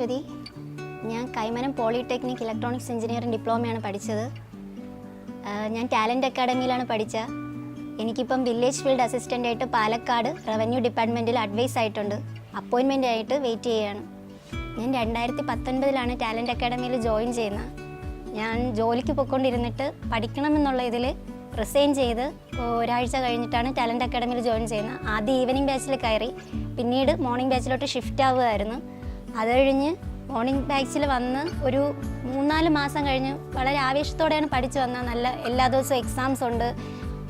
അശ്വതി ഞാൻ Kaimanam polytechnic electronics engineering ഡിപ്ലോമയാണ് പഠിച്ചത്. ഞാൻ ടാലന്റ് അക്കാഡമിയിലാണ് പഠിച്ചത് എനിക്കിപ്പം വില്ലേജ് ഫീൽഡ് അസിസ്റ്റന്റ് ആയിട്ട് പാലക്കാട് റവന്യൂ ഡിപ്പാർട്ട്മെന്റിൽ അഡ്വൈസ് ആയിട്ടുണ്ട്. അപ്പോയിൻമെന്റ് ആയിട്ട് വെയിറ്റ് ചെയ്യുകയാണ് ഞാൻ രണ്ടായിരത്തി പത്തൊൻപതിലാണ് ടാലന്റ് അക്കാഡമിയിൽ ജോയിൻ ചെയ്യുന്നത്. ഞാൻ ജോലിക്ക് പോയിക്കൊണ്ടിരുന്നിട്ട് പഠിക്കണമെന്നുള്ള ഇതിൽ റിസൈൻ ചെയ്ത് ഒരാഴ്ച കഴിഞ്ഞിട്ടാണ് ടാലന്റ് അക്കാഡമിയിൽ ജോയിൻ ചെയ്യുന്നത്. ആദ്യം ഈവനിങ് ബാച്ചിൽ കയറി പിന്നീട് മോർണിംഗ് ബാച്ചിലോട്ട് ഷിഫ്റ്റ് ആവുകയായിരുന്നു. അത് കഴിഞ്ഞ് മോർണിംഗ് ബാച്ചിൽ വന്ന് ഒരു മൂന്നാൽ മാസം കഴിഞ്ഞ് വളരെ ആവേശത്തോടെയാണ് പഠിച്ചു വന്ന നല്ല എല്ലാ ദിവസവും എക്സാംസ് ഉണ്ട്.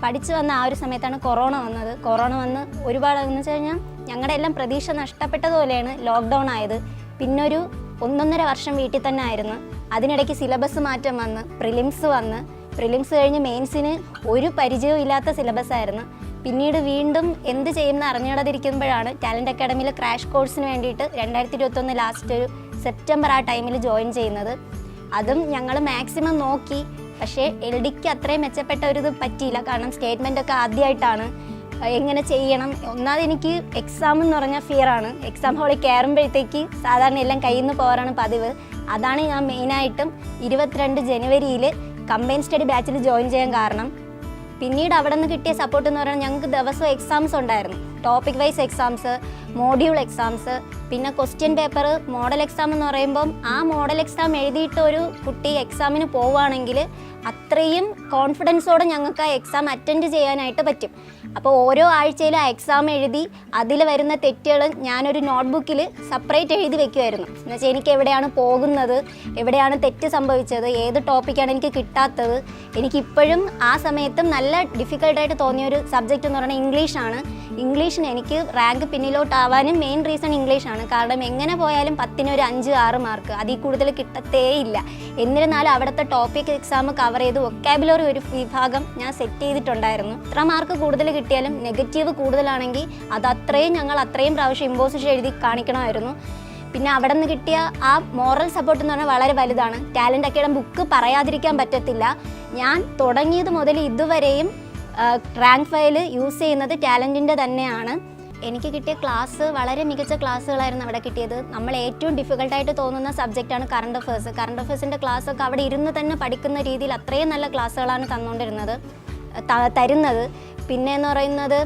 പഠിച്ചു വന്ന ആ ഒരു സമയത്താണ് കൊറോണ വന്നത്. കൊറോണ വന്ന് ഒരുപാട് എന്ന് വെച്ച് കഴിഞ്ഞാൽ ഞങ്ങളുടെ എല്ലാം പ്രതീക്ഷ നഷ്ടപ്പെട്ടതുപോലെയാണ് ലോക്ക്ഡൗൺ ആയത്. പിന്നൊരു ഒന്നൊന്നര വർഷം വീട്ടിൽ തന്നെ ആയിരുന്നു. അതിനിടയ്ക്ക് സിലബസ് മാറ്റം വന്ന് പ്രിലിംസ് വന്ന്. പ്രിലിംസ് കഴിഞ്ഞ് മെയിൻസിന് ഒരു പരിചയവും ഇല്ലാത്ത സിലബസ് ആയിരുന്നു. പിന്നീട് വീണ്ടും എന്ത് ചെയ്യുമെന്ന് അറിഞ്ഞിടാതിരിക്കുമ്പോഴാണ് ടാലന്റ് അക്കാഡമിയിൽ ക്രാഷ് കോഴ്സിന് വേണ്ടിയിട്ട് രണ്ടായിരത്തി ഇരുപത്തൊന്ന് ലാസ്റ്റ് ഒരു സെപ്റ്റംബർ ആ ടൈമിൽ ജോയിൻ ചെയ്യുന്നത്. അതും ഞങ്ങൾ മാക്സിമം നോക്കി. പക്ഷേ എൽ ഡിക്ക് അത്രയും മെച്ചപ്പെട്ട ഒരു ഇത് പറ്റിയില്ല. കാരണം സ്റ്റേറ്റ്മെന്റ് ഒക്കെ ആദ്യമായിട്ടാണ് എങ്ങനെ ചെയ്യണം. ഒന്നാമത് എനിക്ക് എക്സാം എന്ന് പറഞ്ഞാൽ ഫിയറാണ് എക്സാം ഹോളിൽ കയറുമ്പോഴത്തേക്ക് സാധാരണ എല്ലാം കയ്യിൽ നിന്ന് പോകാറാണ് പതിവ്. അതാണ് ഞാൻ മെയിനായിട്ടും ഇരുപത്തിരണ്ട് ജനുവരിയിൽ കമ്പൈൻ സ്റ്റഡി ബാച്ചിൽ ജോയിൻ ചെയ്യാൻ കാരണം. പിന്നീട് അവിടെ നിന്ന് കിട്ടിയ സപ്പോർട്ട് എന്ന് പറയുന്നത് ഞങ്ങൾക്ക് ദിവസവും എക്സാംസ് ഉണ്ടായിരുന്നു. Topic wise exams module exams പിന്നെ ക്വസ്റ്റ്യൻ പേപ്പർ മോഡൽ എക്സാം എന്ന് പറയുമ്പം ആ മോഡൽ എക്സാം എഴുതിയിട്ട് ഒരു കുട്ടി എക്സാമിന് പോവുകയാണെങ്കിൽ അത്രയും കോൺഫിഡൻസോടെ ഞങ്ങൾക്ക് ആ എക്സാം അറ്റൻഡ് ചെയ്യാനായിട്ട് പറ്റും. അപ്പോൾ ഓരോ ആഴ്ചയിൽ ആ എക്സാം എഴുതി അതിൽ വരുന്ന തെറ്റുകൾ ഞാനൊരു നോട്ട്ബുക്കിൽ സെപ്പറേറ്റ് എഴുതി വെക്കുമായിരുന്നു എന്നുവെച്ചാൽ എനിക്ക് എവിടെയാണ് പോകുന്നത് എവിടെയാണ് തെറ്റ് സംഭവിച്ചത് ഏത് ടോപ്പിക്കാണ് എനിക്ക് കിട്ടാത്തത്. എനിക്കിപ്പോഴും ആ സമയത്തും നല്ല ഡിഫിക്കൽട്ടായിട്ട് തോന്നിയ ഒരു സബ്ജക്റ്റ് എന്ന് പറയുന്നത് ഇംഗ്ലീഷാണ് ഇംഗ്ലീഷിന് എനിക്ക് റാങ്ക് പിന്നിലോട്ടാവാനും മെയിൻ റീസൺ ഇംഗ്ലീഷാണ് കാരണം എങ്ങനെ പോയാലും പത്തിന് ഒരു അഞ്ച് ആറ് മാർക്ക് അതിൽ കൂടുതൽ കിട്ടത്തേ ഇല്ല എന്നിരുന്നാലും അവിടുത്തെ ടോപ്പിക് എക്സാം കവർ ചെയ്ത് വൊക്കാബുലറി ഒരു വിഭാഗം ഞാൻ സെറ്റ് ചെയ്തിട്ടുണ്ടായിരുന്നു. ഇത്ര മാർക്ക് കൂടുതൽ കിട്ടിയാലും നെഗറ്റീവ് കൂടുതലാണെങ്കിൽ അത് അത്രയും ഞങ്ങൾ അത്രയും പ്രാവശ്യം ഇമ്പോസിഷൻ എഴുതി കാണിക്കണമായിരുന്നു. പിന്നെ അവിടെ നിന്ന് കിട്ടിയ ആ മോറൽ സപ്പോർട്ട് എന്ന് പറഞ്ഞാൽ വളരെ വലുതാണ്. ടാലന്റ് അക്കാഡമി ബുക്ക് പറയാതിരിക്കാൻ പറ്റത്തില്ല. ഞാൻ തുടങ്ങിയത് മുതൽ ഇതുവരെയും റാങ്ക് ഫയൽ യൂസ് ചെയ്യുന്നത് ടാലന്റിന്റെ തന്നെയാണ്. എനിക്ക് കിട്ടിയ ക്ലാസ് വളരെ മികച്ച ക്ലാസ്സുകളായിരുന്നു അവിടെ കിട്ടിയത്. നമ്മൾ ഏറ്റവും ഡിഫിക്കൽട്ടായിട്ട് തോന്നുന്ന സബ്ജക്റ്റാണ് കറണ്ട് അഫേഴ്സ് കറണ്ട് അഫേഴ്സിന്റെ ക്ലാസ്സൊക്കെ അവിടെ ഇരുന്ന് തന്നെ പഠിക്കുന്ന രീതിയിൽ അത്രയും നല്ല ക്ലാസ്സുകളാണ് തന്നുകൊണ്ടിരുന്നത് തരുന്നത്. പിന്നെ എന്ന് പറയുന്നത്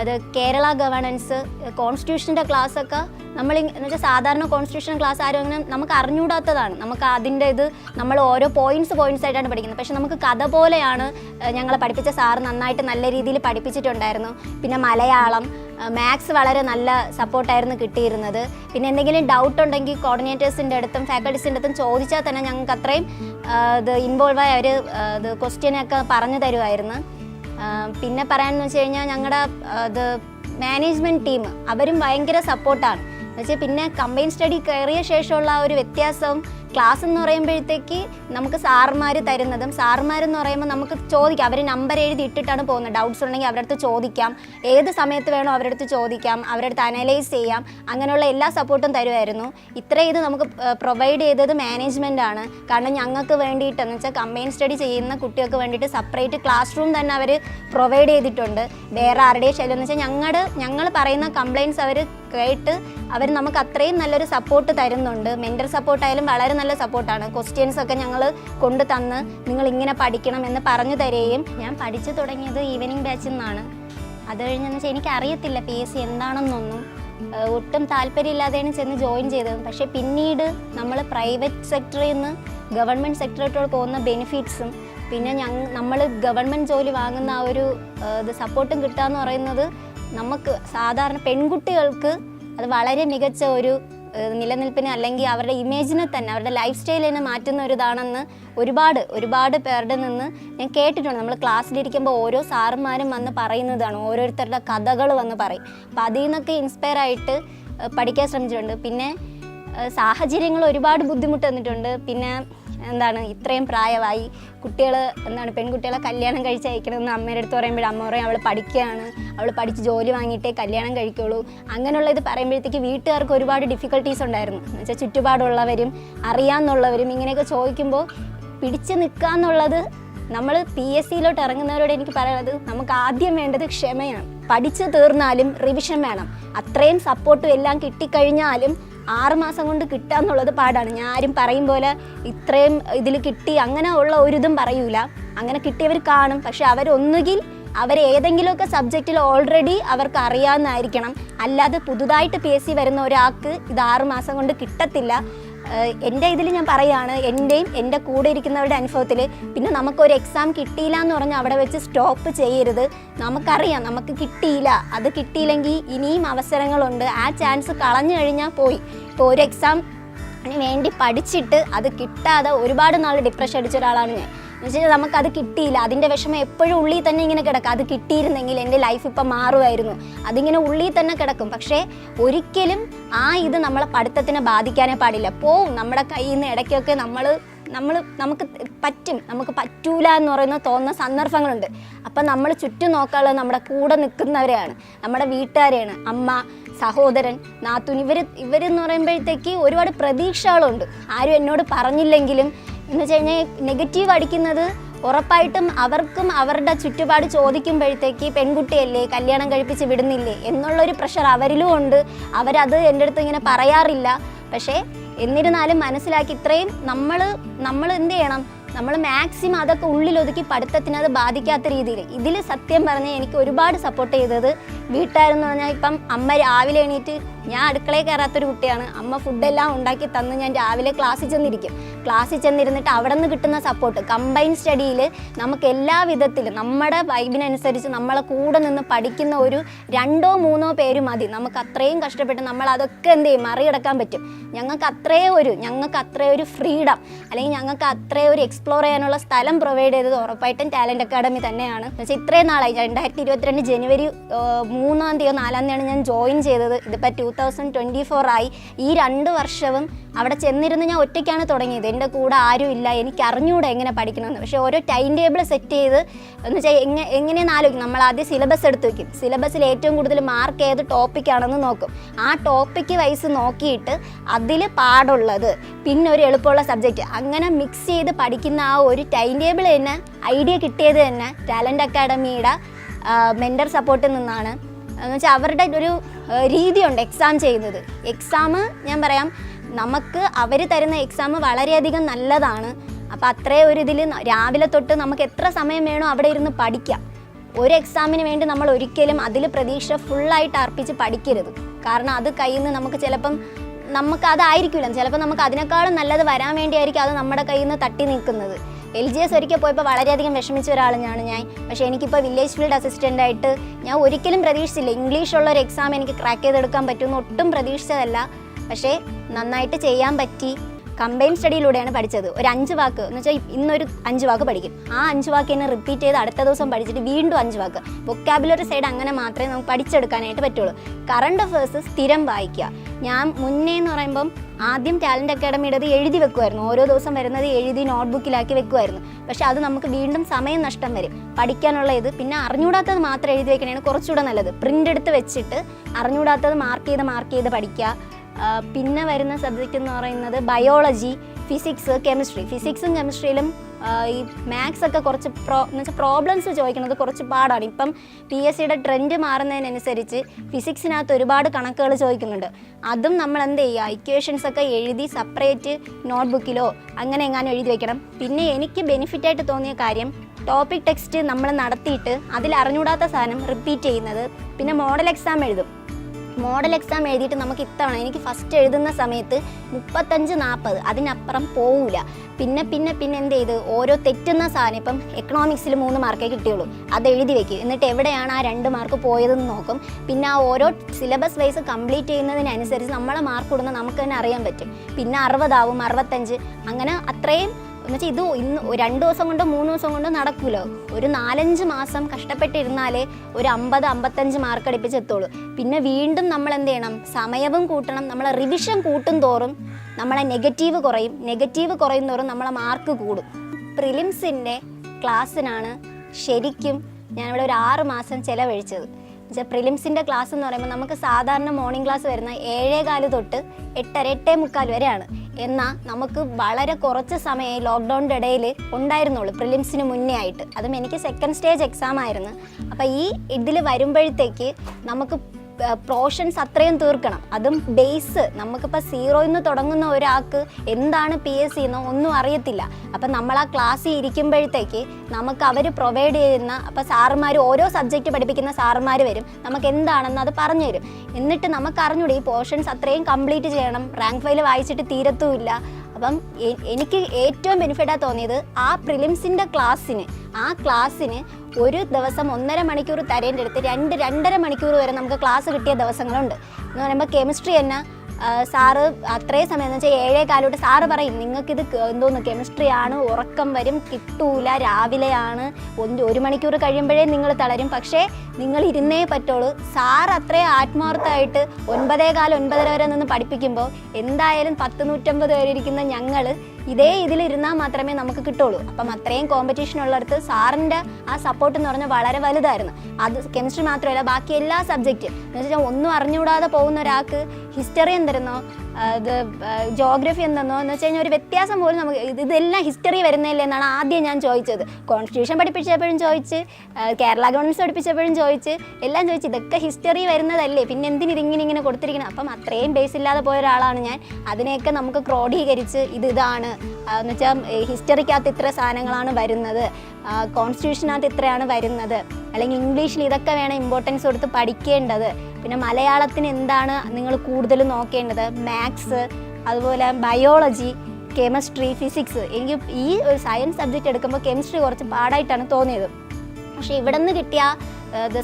അത് കേരള ഗവേണൻസ് കോൺസ്റ്റിറ്റ്യൂഷന്റെ ക്ലാസ്സൊക്കെ നമ്മൾ എന്ന് വെച്ചാൽ സാധാരണ കോൺസ്റ്റിറ്റ്യൂഷൻ ക്ലാസ് ആരും അങ്ങനെ നമുക്ക് അറിഞ്ഞൂടാത്തതാണ്. നമുക്ക് അതിന്റെ ഇത് നമ്മൾ ഓരോ പോയിന്റ്സ് പോയിന്റ്സ് ആയിട്ടാണ് പഠിക്കുന്നത്. പക്ഷെ നമുക്ക് കഥ പോലെയാണ് ഞങ്ങളെ പഠിപ്പിച്ച സാർ നന്നായിട്ട് നല്ല രീതിയിൽ പഠിപ്പിച്ചിട്ടുണ്ടായിരുന്നു. പിന്നെ മലയാളം മാത്സ് വളരെ നല്ല സപ്പോർട്ടായിരുന്നു കിട്ടിയിരുന്നത്. പിന്നെ എന്തെങ്കിലും ഡൗട്ട് ഉണ്ടെങ്കിൽ കോർഡിനേറ്റേഴ്സിന്റെ അടുത്തും ഫാക്കൽറ്റീസിന്റെ അടുത്തും ചോദിച്ചാൽ തന്നെ ഞങ്ങൾക്ക് അത്രയും ഇത് ഇൻവോൾവായി അവർ ഇത് ക്വസ്റ്റ്യനൊക്കെ പറഞ്ഞു തരുമായിരുന്നു. പിന്നെ പറയാമെന്ന് വെച്ച് കഴിഞ്ഞാൽ ഞങ്ങളുടെ ഇത് മാനേജ്മെന്റ് ടീം അവരും ഭയങ്കര സപ്പോർട്ടാണ് എന്ന് വെച്ചാൽ പിന്നെ കമ്പൈൻ സ്റ്റഡി കയറിയ ശേഷമുള്ള ആ ഒരു വ്യത്യാസവും ക്ലാസ് എന്ന് പറയുമ്പോഴത്തേക്ക് നമുക്ക് സാർമാർ തരുന്നതും എന്ന് പറയുമ്പോൾ നമുക്ക് ചോദിക്കാം. അവർ നമ്പർ എഴുതി ഇട്ടിട്ടാണ് പോകുന്നത്. ഡൗട്ട്സ് ഉണ്ടെങ്കിൽ അവരുടെ അടുത്ത് ചോദിക്കാം. ഏത് സമയത്ത് വേണോ അവരുടെ അടുത്ത് ചോദിക്കാം. അവരുടെ അടുത്ത് അനലൈസ് ചെയ്യാം. അങ്ങനെയുള്ള എല്ലാ സപ്പോർട്ടും തരുമായിരുന്നു. ഇത്ര ഇത് നമുക്ക് പ്രൊവൈഡ് ചെയ്തത് മാനേജ്മെന്റ് ആണ്. കാരണം ഞങ്ങൾക്ക് വേണ്ടിയിട്ട് എന്ന് വെച്ചാൽ കമ്പൈൻ സ്റ്റഡി ചെയ്യുന്ന കുട്ടികൾക്ക് വേണ്ടിയിട്ട് സെപ്പറേറ്റ് ക്ലാസ് റൂം തന്നെ അവർ പ്രൊവൈഡ് ചെയ്തിട്ടുണ്ട്. വേറെ ആരുടെയും ശല്യം എന്ന് വെച്ചാൽ ഞങ്ങളുടെ ഞങ്ങൾ പറയുന്ന കംപ്ലയിൻസ് അവർ കേട്ട് അവർ നമുക്ക് അത്രയും നല്ലൊരു സപ്പോർട്ട് തരുന്നുണ്ട്. മെന്റൽ സപ്പോർട്ടായാലും വളരെ നല്ല സപ്പോർട്ടാണ് ക്വസ്റ്റ്യൻസ് ഒക്കെ ഞങ്ങൾ കൊണ്ടു തന്ന് നിങ്ങൾ ഇങ്ങനെ പഠിക്കണം എന്ന് പറഞ്ഞു തരികയും ഞാൻ പഠിച്ചു തുടങ്ങിയത് ഈവനിങ് ബാച്ചിൽ നിന്നാണ് അത് കഴിഞ്ഞെന്ന് വെച്ചാൽ എനിക്ക് അറിയത്തില്ല പി എസ് സി എന്താണെന്നൊന്നും. ഒട്ടും താല്പര്യമില്ലാതെയാണ് ചെന്ന് ജോയിൻ ചെയ്തത്. പക്ഷേ പിന്നീട് നമ്മൾ പ്രൈവറ്റ് സെക്ടറിൽ നിന്ന് ഗവൺമെന്റ് സെക്ടറിലോട്ട് പോകുന്ന ബെനിഫിറ്റ്സും പിന്നെ ഞങ്ങൾ നമ്മൾ ഗവൺമെന്റ് ജോലി വാങ്ങുന്ന ആ ഒരു ഇത് സപ്പോർട്ടും കിട്ടുക എന്ന് പറയുന്നത് നമുക്ക് സാധാരണ പെൺകുട്ടികൾക്ക് അത് വളരെ മികച്ച ഒരു നിലനിൽപ്പിന് അല്ലെങ്കിൽ അവരുടെ ഇമേജിനെ തന്നെ അവരുടെ ലൈഫ് സ്റ്റൈലിനെ മാറ്റുന്ന ഒരു ഇതാണെന്ന് ഒരുപാട് ഒരുപാട് പേരുടെ നിന്ന് ഞാൻ കേട്ടിട്ടുണ്ട്. നമ്മൾ ക്ലാസ്സിലിരിക്കുമ്പോൾ ഓരോ സാറുമാരും വന്ന് പറയുന്നതാണ് ഓരോരുത്തരുടെ കഥകൾ വന്ന് പറയും. അപ്പം അതിൽ നിന്നൊക്കെ ഇൻസ്പയർ ആയിട്ട് പഠിക്കാൻ ശ്രമിച്ചിട്ടുണ്ട്. പിന്നെ സാഹചര്യങ്ങൾ ഒരുപാട് ബുദ്ധിമുട്ട് വന്നിട്ടുണ്ട് പിന്നെ എന്താണ് ഇത്രയും പ്രായമായി കുട്ടികൾ എന്താണ് പെൺകുട്ടികളെ കല്യാണം കഴിച്ച് അയക്കണമെന്ന് അമ്മേടെ അടുത്ത് പറയുമ്പോൾ അമ്മ പറയും അവൾ പഠിക്കുകയാണ് അവൾ പഠിച്ച് ജോലി വാങ്ങിയിട്ടേ കല്യാണം കഴിക്കുള്ളൂ. അങ്ങനെയുള്ള ഇത് പറയുമ്പോഴത്തേക്ക് വീട്ടുകാർക്ക് ഒരുപാട് ഡിഫിക്കൽട്ടീസ് ഉണ്ടായിരുന്നു. എന്ന് വെച്ചാൽ ചുറ്റുപാടുള്ളവരും അറിയാമെന്നുള്ളവരും ഇങ്ങനെയൊക്കെ ചോദിക്കുമ്പോൾ പിടിച്ച് നിൽക്കുക എന്നുള്ളത് നമ്മൾ പി എസ് സിയിലോട്ട് ഇറങ്ങുന്നവരോട് എനിക്ക് പറയുന്നത് നമുക്ക് ആദ്യം വേണ്ടത് ക്ഷമയാണ്. പഠിച്ചു തീർന്നാലും റിവിഷൻ വേണം. അത്രയും സപ്പോർട്ടും എല്ലാം കിട്ടിക്കഴിഞ്ഞാലും ആറ് മാസം കൊണ്ട് കിട്ടുക എന്നുള്ളത് പാടാണ്. ഞാൻ ആരും പറയും പോലെ ഇത്രയും ഇതിൽ കിട്ടി അങ്ങനെ ഉള്ള ഒരിതും പറയൂല. അങ്ങനെ കിട്ടിയവർ കാണും. പക്ഷെ അവരൊന്നുകിൽ അവർ ഏതെങ്കിലുമൊക്കെ സബ്ജക്റ്റിൽ ഓൾറെഡി അവർക്ക് അറിയാവുന്നതായിരിക്കണം. അല്ലാതെ പുതുതായിട്ട് പി എസ് സി വരുന്ന ഒരാൾക്ക് ഇത് ആറുമാസം കൊണ്ട് കിട്ടത്തില്ല. എന്റെ ഇതിൽ ഞാൻ പറയുകയാണ് എന്റെയും എന്റെ കൂടെ ഇരിക്കുന്നവരുടെ അനുഭവത്തിൽ പിന്നെ നമുക്കൊരു എക്സാം കിട്ടിയില്ല എന്ന് പറഞ്ഞാൽ അവിടെ വെച്ച് സ്റ്റോപ്പ് ചെയ്യരുത്. നമുക്കറിയാം നമുക്ക് കിട്ടിയില്ല. അത് കിട്ടിയില്ലെങ്കിൽ ഇനിയും അവസരങ്ങളുണ്ട്. ആ ചാൻസ് കളഞ്ഞു കഴിഞ്ഞാൽ പോയി. ഇപ്പോൾ ഒരു എക്സാം വേണ്ടി പഠിച്ചിട്ട് അത് കിട്ടാതെ ഒരുപാട് നാൾ ഡിപ്രഷൻ അടിച്ച ഒരാളാണ് ഞാൻ. എന്ന് നമുക്ക് അത് കിട്ടിയില്ല. അതിന്റെ വിഷമം എപ്പോഴും ഉള്ളിൽ തന്നെ ഇങ്ങനെ കിടക്കും. അത് കിട്ടിയിരുന്നെങ്കിൽ എന്റെ ലൈഫ് ഇപ്പം മാറുമായിരുന്നു. അതിങ്ങനെ ഉള്ളിൽ തന്നെ കിടക്കും. പക്ഷേ ഒരിക്കലും ആ ഇത് നമ്മളെ പഠിത്തത്തിനെ ബാധിക്കാനേ പാടില്ല. പോവും. നമ്മുടെ കയ്യിൽ നിന്ന് ഇടയ്ക്കൊക്കെ നമ്മൾ നമ്മൾ നമുക്ക് പറ്റും. നമുക്ക് പറ്റൂല എന്ന് പറയുന്ന തോന്നുന്ന സന്ദർഭങ്ങളുണ്ട്. അപ്പം നമ്മൾ ചുറ്റും നോക്കാനുള്ളത് നമ്മുടെ കൂടെ നിൽക്കുന്നവരെയാണ്. നമ്മുടെ വീട്ടുകാരെയാണ്. അമ്മ സഹോദരൻ നാത്തൂൻ ഇവർ ഇവരെന്ന് പറയുമ്പോഴത്തേക്ക് ഒരുപാട് പ്രതീക്ഷകളുണ്ട്. ആരും എന്നോട് പറഞ്ഞില്ലെങ്കിലും എന്ന് വെച്ച് കഴിഞ്ഞാൽ നെഗറ്റീവ് അടിക്കുന്നത് ഉറപ്പായിട്ടും അവർക്കും അവരുടെ ചുറ്റുപാട് ചോദിക്കുമ്പോഴത്തേക്ക് പെൺകുട്ടിയല്ലേ കല്യാണം കഴിപ്പിച്ച് വിടുന്നില്ലേ എന്നുള്ളൊരു പ്രഷർ അവരിലും ഉണ്ട്. അവരത് എന്റെ അടുത്ത് ഇങ്ങനെ പറയാറില്ല. പക്ഷേ എന്നിരുന്നാലും മനസ്സിലാക്കി ഇത്രയും നമ്മൾ നമ്മൾ എന്ത് ചെയ്യണം? നമ്മൾ മാക്സിമം അതൊക്കെ ഉള്ളിലൊതുക്കി പഠിത്തത്തിന് അത് ബാധിക്കാത്ത രീതിയിൽ. ഇതിൽ സത്യം പറഞ്ഞാൽ എനിക്ക് ഒരുപാട് സപ്പോർട്ട് ചെയ്തത് വീട്ടുകാരെന്ന് പറഞ്ഞാൽ ഇപ്പം അമ്മ രാവിലെ എണീറ്റ് ഞാൻ അടുക്കളയിൽ കയറാത്തൊരു കുട്ടിയാണ്. അമ്മ ഫുഡെല്ലാം ഉണ്ടാക്കി തന്ന് ഞാൻ രാവിലെ ക്ലാസ്സിൽ ചെന്നിരിക്കും. ക്ലാസ്സിൽ ചെന്നിരുന്നിട്ട് അവിടെ നിന്ന് കിട്ടുന്ന സപ്പോർട്ട് കമ്പൈൻ സ്റ്റഡിയിൽ നമുക്ക് എല്ലാ വിധത്തിലും നമ്മുടെ വൈബിനനുസരിച്ച് നമ്മളെ കൂടെ നിന്ന് പഠിക്കുന്ന ഒരു രണ്ടോ മൂന്നോ പേര് മതി. നമുക്ക് അത്രയും കഷ്ടപ്പെട്ട് നമ്മൾ അതൊക്കെ എന്ത് ചെയ്യും? മറികടക്കാൻ പറ്റും. ഞങ്ങൾക്ക് അത്രേ ഒരു ഞങ്ങൾക്ക് അത്രേ ഒരു ഫ്രീഡം അല്ലെങ്കിൽ ഞങ്ങൾക്ക് അത്രേ ഒരു എക്സ്പ്ലോർ ചെയ്യാനുള്ള സ്ഥലം പ്രൊവൈഡ് ചെയ്തത് ഉറപ്പായിട്ടും ടാലന്റ് അക്കാഡമി തന്നെയാണ്. എന്ന് ഇത്രയും നാളായി. രണ്ടായിരത്തി ഇരുപത്തിരണ്ട് ജനുവരി മൂന്നാം തീയതിയോ നാലാം തീയതിയാണ് ഞാൻ ജോയിൻ ചെയ്തത്. ഇതിപ്പോൾ ടൂ തൗസൻഡ് ട്വന്റി ഫോർ ആയി. ഈ രണ്ട് വർഷവും അവിടെ ചെന്നിരുന്ന് ഞാൻ ഒറ്റയ്ക്കാണ് തുടങ്ങിയത്. എന്റെ കൂടെ ആരും ഇല്ല. എനിക്ക് അറിഞ്ഞുകൂടെ എങ്ങനെ പഠിക്കണമെന്ന്. പക്ഷേ ഓരോ ടൈം ടേബിൾ സെറ്റ് ചെയ്ത് എന്ന് വെച്ചാൽ എങ്ങനെ എങ്ങനെയെന്ന് ആലോചിക്കും. നമ്മൾ ആദ്യം സിലബസ് എടുത്ത് വയ്ക്കും സിലബസിൽ ഏറ്റവും കൂടുതൽ മാർക്ക് ഏത് ടോപ്പിക്കാണെന്ന് നോക്കും. ആ ടോപ്പിക് വൈസ് നോക്കിയിട്ട് അതിൽ പാടുള്ളത്. പിന്നെ ഒരു എളുപ്പമുള്ള സബ്ജക്റ്റ് അങ്ങനെ മിക്സ് ചെയ്ത് പഠിക്കുന്ന ആ ഒരു ടൈം ടേബിൾ തന്നെ ഐഡിയ കിട്ടിയത് തന്നെ ടാലന്റ് അക്കാഡമിയുടെ മെന്റർ സപ്പോർട്ടിൽ നിന്നാണ്. എന്ന് വെച്ചാൽ അവരുടെ ഒരു രീതിയുണ്ട് എക്സാം ചെയ്യുന്നത്. എക്സാം ഞാൻ പറയാം നമുക്ക് അവർ തരുന്ന എക്സാം വളരെയധികം നല്ലതാണ്. അപ്പോൾ അത്രയും ഒരു ഇതിൽ രാവിലെ തൊട്ട് നമുക്ക് എത്ര സമയം വേണോ അവിടെ ഇരുന്ന് പഠിക്കാം. ഒരു എക്സാമിന് വേണ്ടി നമ്മൾ ഒരിക്കലും അതിൽ പ്രതീക്ഷ ഫുള്ളായിട്ട് അർപ്പിച്ച് പഠിക്കരുത്. കാരണം അത് കയ്യിൽ നിന്ന് നമുക്ക് ചിലപ്പം നമുക്ക് അതായിരിക്കില്ല. ചിലപ്പോൾ നമുക്ക് അതിനേക്കാളും നല്ലത് വരാൻ വേണ്ടിയായിരിക്കും അത് നമ്മുടെ കയ്യിൽ നിന്ന് തട്ടി നിൽക്കുന്നത്. എൽ ജി എസ് ഒരിക്കൽ പോയപ്പോൾ വളരെയധികം വിഷമിച്ച ഒരാളാണ് ഞാൻ. പക്ഷേ എനിക്കിപ്പോൾ വില്ലേജ് ഫീൽഡ് അസിസ്റ്റന്റ് ആയിട്ട് ഞാൻ ഒരിക്കലും പ്രതീക്ഷിച്ചില്ല. ഇംഗ്ലീഷ് ഉള്ള ഒരു എക്സാം എനിക്ക് ക്രാക്ക് ചെയ്തെടുക്കാൻ പറ്റുമെന്ന് ഒട്ടും പ്രതീക്ഷിച്ചതല്ല. പക്ഷേ നന്നായിട്ട് ചെയ്യാൻ പറ്റി. കമ്പൈൻ സ്റ്റഡിയിലൂടെയാണ് പഠിച്ചത്. ഒരു അഞ്ച് വാക്ക്. എന്ന് വെച്ചാൽ ഇന്നൊരു അഞ്ച് വാക്ക് പഠിക്കും. ആ അഞ്ച് വാക്ക് തന്നെ റിപ്പീറ്റ് ചെയ്ത് അടുത്ത ദിവസം പഠിച്ചിട്ട് വീണ്ടും അഞ്ച് വാക്ക്. വൊക്കാബുലറി സൈഡ് അങ്ങനെ മാത്രമേ നമുക്ക് പഠിച്ചെടുക്കാനായിട്ട് പറ്റുള്ളൂ. കറണ്ട് അഫേഴ്സ് സ്ഥിരം വായിക്കുക. ഞാൻ മുന്നേ എന്ന് പറയുമ്പം ആദ്യം ടാലന്റ് അക്കാഡമിയുടെ എഴുതി വെക്കുമായിരുന്നു ഓരോ ദിവസം വരുന്നത് എഴുതി നോട്ട്ബുക്കിലാക്കി വെക്കുമായിരുന്നു പക്ഷേ അത് നമുക്ക് വീണ്ടും സമയം നഷ്ടം വരും. പഠിക്കാനുള്ള ഇത് പിന്നെ അറിഞ്ഞൂടാത്തത് മാത്രം എഴുതി വെക്കണേ കുറച്ചുകൂടെ നല്ലത്. പ്രിന്റ് എടുത്ത് വെച്ചിട്ട് അറിഞ്ഞൂടാത്തത് മാർക്ക് ചെയ്ത് മാർക്ക് ചെയ്ത് പഠിക്കുക. പിന്നെ വരുന്ന സബ്ജക്റ്റ് എന്ന് പറയുന്നത് ബയോളജി ഫിസിക്സ് കെമിസ്ട്രി ഫിസിക്സും കെമിസ്ട്രിയിലും ഈ മാത്സ് ഒക്കെ കുറച്ച് പ്രോ എന്ന് വെച്ചാൽ പ്രോബ്ലംസ് ചോദിക്കുന്നത് കുറച്ച് പാടാണ്. ഇപ്പം പി എസ് സിയുടെ ട്രെൻഡ് മാറുന്നതിനനുസരിച്ച് ഫിസിക്സിനകത്ത് ഒരുപാട് കണക്കുകൾ ചോദിക്കുന്നുണ്ട്. അതും നമ്മൾ എന്ത് ചെയ്യുക? ഇക്വേഷൻസ് ഒക്കെ എഴുതി സെപ്പറേറ്റ് നോട്ട്ബുക്കിലോ അങ്ങനെ എങ്ങാനും എഴുതി വെക്കണം. പിന്നെ എനിക്ക് ബെനിഫിറ്റായിട്ട് തോന്നിയ കാര്യം ടോപ്പിക് ടെക്സ്റ്റ് നമ്മൾ നടത്തിയിട്ട് അതിൽ അറിഞ്ഞൂടാത്ത സാധനം റിപ്പീറ്റ് ചെയ്യുന്നത്. പിന്നെ മോഡൽ എക്സാം എഴുതും. മോഡൽ എക്സാം എഴുതിയിട്ട് നമുക്ക് ഇത്തവണ എനിക്ക് ഫസ്റ്റ് എഴുതുന്ന സമയത്ത് മുപ്പത്തഞ്ച് നാൽപ്പത് അതിനപ്പുറം പോവില്ല പിന്നെ പിന്നെ പിന്നെ എന്ത് ചെയ്ത്? ഓരോ തെറ്റുന്ന സാധനം ഇപ്പം എക്കണോമിക്സിൽ മൂന്ന് മാർക്കേ കിട്ടിയുള്ളൂ. അത് എഴുതി വെക്കും. എന്നിട്ട് എവിടെയാണ് ആ രണ്ട് മാർക്ക് പോയതെന്ന് നോക്കും. പിന്നെ ആ ഓരോ സിലബസ് വൈസ് കംപ്ലീറ്റ് ചെയ്യുന്നതിനനുസരിച്ച് നമ്മളെ മാർക്ക് ഇടുന്ന നമുക്ക് തന്നെ അറിയാൻ പറ്റും. പിന്നെ അറുപതാവും അറുപത്തഞ്ച് അങ്ങനെ അത്രയും എന്നുവെച്ചാൽ ഇത് ഇന്ന് രണ്ട് ദിവസം കൊണ്ടോ മൂന്ന് ദിവസം കൊണ്ടോ നടക്കൂലോ. ഒരു നാലഞ്ച് മാസം കഷ്ടപ്പെട്ടിരുന്നാലേ ഒരു അമ്പത് അമ്പത്തഞ്ച് മാർക്ക് അടുപ്പിച്ച് എത്തുള്ളൂ. പിന്നെ വീണ്ടും നമ്മൾ എന്ത് ചെയ്യണം? സമയവും കൂട്ടണം. നമ്മളെ റിവിഷൻ കൂട്ടും തോറും നമ്മളെ നെഗറ്റീവ് കുറയും. നെഗറ്റീവ് കുറയും തോറും നമ്മളെ മാർക്ക് കൂടും. പ്രിലിംസിന്റെ ക്ലാസ്സിനാണ് ശരിക്കും ഞാനിവിടെ ഒരു ആറ് മാസം ചിലവഴിച്ചത്. പ്രിലിംസിന്റെ ക്ലാസ് എന്ന് പറയുമ്പോൾ നമുക്ക് സാധാരണ മോർണിംഗ് ക്ലാസ് വരുന്ന ഏഴേ കാൽ തൊട്ട് എട്ടര എട്ടേ മുക്കാൽ വരെയാണ്. എന്നാൽ നമുക്ക് വളരെ കുറച്ച് സമയം ലോക്ക്ഡൗണിന്റെ ഇടയിൽ ഉണ്ടായിരുന്നുള്ളൂ പ്രിലിംസിന് മുന്നേ ആയിട്ട്. അതും എനിക്ക് സെക്കൻഡ് സ്റ്റേജ് എക്സാം ആയിരുന്നു. അപ്പോൾ ഈ ഇതിൽ വരുമ്പോഴത്തേക്ക് നമുക്ക് പ്രോഷൻസ് അത്രയും തീർക്കണം. അതും ബേസ് നമുക്കിപ്പോൾ സീറോയിൽ നിന്ന് തുടങ്ങുന്ന ഒരാൾക്ക് എന്താണ് പി എസ് സി എന്നോ ഒന്നും അറിയത്തില്ല. അപ്പം നമ്മൾ ആ ക്ലാസ്സിൽ ഇരിക്കുമ്പോഴത്തേക്ക് നമുക്ക് അവർ പ്രൊവൈഡ് ചെയ്യുന്ന അപ്പോൾ സാറുമാർ ഓരോ സബ്ജക്റ്റ് പഠിപ്പിക്കുന്ന സാറുമാർ വരും. നമുക്ക് എന്താണെന്ന് അത് പറഞ്ഞു തരും എന്നിട്ട് നമുക്ക് അറിഞ്ഞൂടെ ഈ പോർഷൻസ് അത്രയും കംപ്ലീറ്റ് ചെയ്യണം. റാങ്ക് ഫയൽ വായിച്ചിട്ട് തീരത്തുമില്ല. അപ്പം എനിക്ക് ഏറ്റവും ബെനിഫിറ്റാണ് തോന്നിയത് ആ പ്രിലിംസിന്റെ ക്ലാസ്സിന് ആ ക്ലാസ്സിന് ഒരു ദിവസം ഒന്നര മണിക്കൂർ തരേന്റെ അടുത്ത് രണ്ട് രണ്ടര മണിക്കൂർ വരെ നമുക്ക് ക്ലാസ് കിട്ടിയ ദിവസങ്ങളുണ്ട്. എന്ന് പറയുമ്പോൾ കെമിസ്ട്രി തന്നെ സാറ് അത്രയും സമയം എന്ന് വെച്ചാൽ ഏഴേ കാലോട്ട് സാറ് പറയും നിങ്ങൾക്കിത് എന്തോന്ന് കെമിസ്ട്രി ആണ് ഉറക്കം വരും കിട്ടൂല രാവിലെയാണ് ഒരു മണിക്കൂർ കഴിയുമ്പോഴേ നിങ്ങൾ തളരും. പക്ഷേ നിങ്ങൾ ഇരുന്നേ പറ്റുള്ളൂ സാർ അത്രയും ആത്മാർത്ഥമായിട്ട് ഒൻപതേ കാലം ഒൻപതര വരെ നിന്ന് പഠിപ്പിക്കുമ്പോൾ എന്തായാലും പത്ത് നൂറ്റമ്പത് വരെ ഇരിക്കുന്ന ഞങ്ങൾ ഇതേ ഇതിലിരുന്നാൽ മാത്രമേ നമുക്ക് കിട്ടുള്ളൂ. അപ്പം അത്രയും കോമ്പറ്റീഷൻ ഉള്ളിടത്ത് സാറിന്റെ ആ സപ്പോർട്ട് എന്ന് പറഞ്ഞാൽ വളരെ വലുതായിരുന്നു. അത് കെമിസ്ട്രി മാത്രമല്ല ബാക്കി എല്ലാ സബ്ജക്റ്റും എന്ന് വെച്ചാൽ ഒന്നും അറിഞ്ഞുകൂടാതെ പോകുന്ന ഒരാൾക്ക് ഹിസ്റ്ററി എന്തിരുന്നോ? ഇത് ജോഗ്രഫി എന്തെന്നോ എന്ന് വെച്ച് കഴിഞ്ഞാൽ ഒരു വ്യത്യാസം പോലും നമുക്ക് ഇത് ഇതെല്ലാം ഹിസ്റ്ററി വരുന്നില്ല എന്നാണ് ആദ്യം ഞാൻ ചോദിച്ചത്. കോൺസ്റ്റിറ്റ്യൂഷൻ പഠിപ്പിച്ചപ്പോഴും ചോദിച്ച് കേരള ഗവൺമെന്റ്സ് പഠിപ്പിച്ചപ്പോഴും ചോദിച്ച് എല്ലാം ചോദിച്ച് ഇതൊക്കെ ഹിസ്റ്ററി വരുന്നതല്ലേ? പിന്നെ എന്തിന് ഇതിങ്ങനെ ഇങ്ങനെ കൊടുത്തിരിക്കണം? അപ്പം അത്രയും ബേസ് ഇല്ലാതെ പോയ ഒരാളാണ് ഞാൻ. അതിനെയൊക്കെ നമുക്ക് ക്രോഡീകരിച്ച് ഇത് ഇതാണ്. എന്ന് വെച്ചാൽ ഹിസ്റ്ററിക്കകത്ത് ഇത്ര സാധനങ്ങളാണ് വരുന്നത്. കോൺസ്റ്റിറ്റ്യൂഷനകത്ത് ഇത്രയാണ് വരുന്നത്. അല്ലെങ്കിൽ ഇംഗ്ലീഷിൽ ഇതൊക്കെ വേണം ഇമ്പോർട്ടൻസ് കൊടുത്ത് പഠിക്കേണ്ടത്. പിന്നെ മലയാളത്തിന് എന്താണ് നിങ്ങൾ കൂടുതൽ നോക്കേണ്ടത്? മാത്സ് അതുപോലെ ബയോളജി കെമിസ്ട്രി ഫിസിക്സ് എനിക്ക് ഈ ഒരു സയൻസ് സബ്ജക്റ്റ് എടുക്കുമ്പോൾ കെമിസ്ട്രി കുറച്ച് പാടായിട്ടാണ് തോന്നിയത്. പക്ഷേ ഇവിടെ നിന്ന് കിട്ടിയ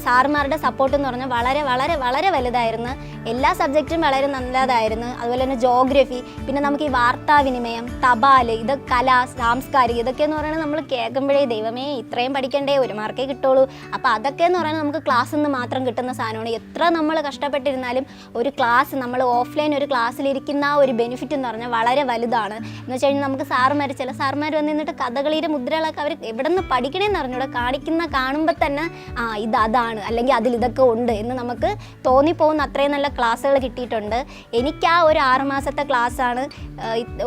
സാറുമാരുടെ സപ്പോർട്ട് എന്ന് പറഞ്ഞാൽ വളരെ വളരെ വളരെ വലുതായിരുന്നു. എല്ലാ സബ്ജക്റ്റും വളരെ നല്ലതായിരുന്നു. അതുപോലെ തന്നെ ജോഗ്രഫി പിന്നെ നമുക്ക് ഈ വാർത്താവിനിമയം തപാൽ ഇത് കല സാംസ്കാരിക ഇതൊക്കെ എന്ന് പറയുന്നത് നമ്മൾ കേൾക്കുമ്പോഴേ ദൈവമേ ഇത്രയും പഠിക്കണ്ടേ ഒരു മാർക്കേ കിട്ടുള്ളൂ. അപ്പോൾ അതൊക്കെ എന്ന് പറയുന്നത് നമുക്ക് ക്ലാസ്സിൽ നിന്ന് മാത്രം കിട്ടുന്ന സാധനമാണ്. എത്ര നമ്മൾ കഷ്ടപ്പെട്ടിരുന്നാലും ഒരു ക്ലാസ് നമ്മൾ ഓഫ്ലൈൻ ഒരു ക്ലാസ്സിലിരിക്കുന്ന ആ ഒരു ബെനിഫിറ്റ് എന്ന് പറഞ്ഞാൽ വളരെ വലുതാണ്. എന്ന് വെച്ച് കഴിഞ്ഞാൽ നമുക്ക് സാറുമാർ ചില സാറുമാർ വന്ന് നിന്നിട്ട് കഥകളിയുടെ മുദ്രകളൊക്കെ അവർ എവിടെ നിന്ന് പഠിക്കണേന്ന് അറിഞ്ഞൂടെ. കാണിക്കുന്ന കാണുമ്പോൾ തന്നെ ആ ഇത് അതാണ് അല്ലെങ്കിൽ അതിൽ ഇതൊക്കെ ഉണ്ട് എന്ന് നമുക്ക് തോന്നിപ്പോകുന്ന അത്രയും നല്ല ക്ലാസ്സുകൾ കിട്ടിയിട്ടുണ്ട്. എനിക്ക് ആ ഒരു ആറുമാസത്തെ ക്ലാസ്സാണ്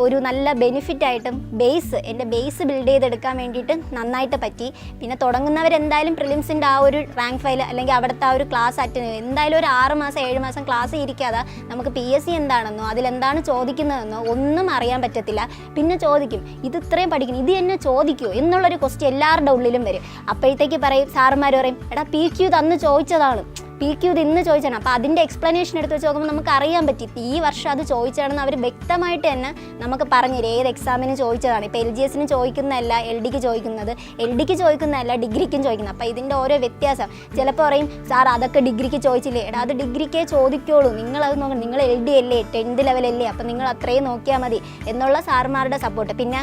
ഒരു നല്ല ബെനിഫിറ്റായിട്ടും ബേസ് എന്റെ ബേസ് ബിൽഡ് ചെയ്തെടുക്കാൻ വേണ്ടിയിട്ട് നന്നായിട്ട് പറ്റി. പിന്നെ തുടങ്ങുന്നവരെന്തായാലും പ്രിലിംസിന്റെ ആ ഒരു റാങ്ക് ഫയൽ അല്ലെങ്കിൽ അവിടുത്തെ ആ ഒരു ക്ലാസ് അറ്റൻഡ് എന്തായാലും ഒരു ആറ് മാസം ഏഴ് മാസം ക്ലാസ് ഇരിക്കാതെ നമുക്ക് പി എസ് സി എന്താണെന്നോ അതിലെന്താണ് ചോദിക്കുന്നതെന്നോ ഒന്നും അറിയാൻ പറ്റത്തില്ല. പിന്നെ ചോദിക്കും ഇത് ഇത്രയും പഠിക്കണം ഇത് എന്നെ ചോദിക്കുമോ എന്നുള്ളൊരു ക്വസ്റ്റ്യൻ എല്ലാവരുടെ ഉള്ളിലും വരും. അപ്പോഴത്തേക്ക് പറയും സാറുമാർ പറയും എടാ പി ക്യൂ തന്ന് ചോദിച്ചതാണ്. പി ക്യു ഇത് ഇന്ന് ചോദിച്ചാണ്. അപ്പോൾ അതിന്റെ എക്സ്പ്ലനേഷൻ എടുത്ത് വെച്ച് നോക്കുമ്പോൾ നമുക്ക് അറിയാൻ പറ്റി. ഈ വർഷം അത് ചോദിച്ചാണെന്ന് അവർ വ്യക്തമായിട്ട് തന്നെ നമുക്ക് പറഞ്ഞു തരും. ഏത് എക്സാമിന് ചോദിച്ചതാണ്. ഇപ്പോൾ എൽ ജി എസിന് ചോദിക്കുന്നതല്ല എൽ ഡിക്ക് ചോദിക്കുന്നത്. എൽ ഡിക്ക് ചോദിക്കുന്നതല്ല ഡിഗ്രിക്കും ചോദിക്കുന്നത്. അപ്പോൾ ഇതിന്റെ ഓരോ വ്യത്യാസം. ചിലപ്പോൾ പറയും സാർ അതൊക്കെ ഡിഗ്രിക്ക് ചോദിച്ചില്ലേ? എടാ അത് ഡിഗ്രിക്കേ ചോദിക്കുള്ളൂ നിങ്ങളത് നോക്കണം. നിങ്ങൾ എൽ ഡി അല്ലേ? ടെൻത്ത് ലെവലല്ലേ അപ്പോൾ നിങ്ങൾ അത്രയും നോക്കിയാൽ മതി എന്നുള്ള സാർമാരുടെ സപ്പോർട്ട് പിന്നെ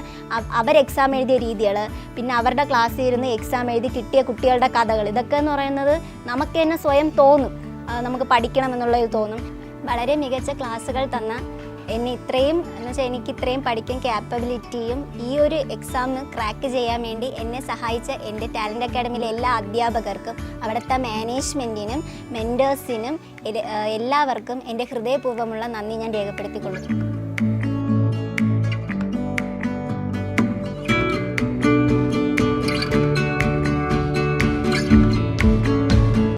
അവർ എക്സാം എഴുതിയ രീതികൾ പിന്നെ അവരുടെ ക്ലാസ്സിൽ ഇരുന്ന് എക്സാം എഴുതി കിട്ടിയ കുട്ടികളുടെ കഥകൾ ഇതൊക്കെ എന്ന് പറയുന്നത് നമുക്ക് തന്നെ സ്വയം തോന്നും. നമുക്ക് പഠിക്കണം ഒരു തോന്നും. വളരെ മികച്ച ക്ലാസ്സുകൾ തന്ന എന്നെ ഇത്രയും എന്ന് വെച്ചാൽ എനിക്ക് ഇത്രയും പഠിക്കാൻ ക്യാപ്പബിലിറ്റിയും ഈ ഒരു എക്സാം ക്രാക്ക് ചെയ്യാൻ വേണ്ടി എന്നെ സഹായിച്ച എന്റെ ടാലന്റ് അക്കാഡമിയിലെ എല്ലാ അധ്യാപകർക്കും അവിടുത്തെ മാനേജ്മെന്റിനും മെന്റേഴ്സിനും എല്ലാവർക്കും എന്റെ ഹൃദയപൂർവമുള്ള നന്ദി ഞാൻ രേഖപ്പെടുത്തിക്കൊള്ളുന്നു.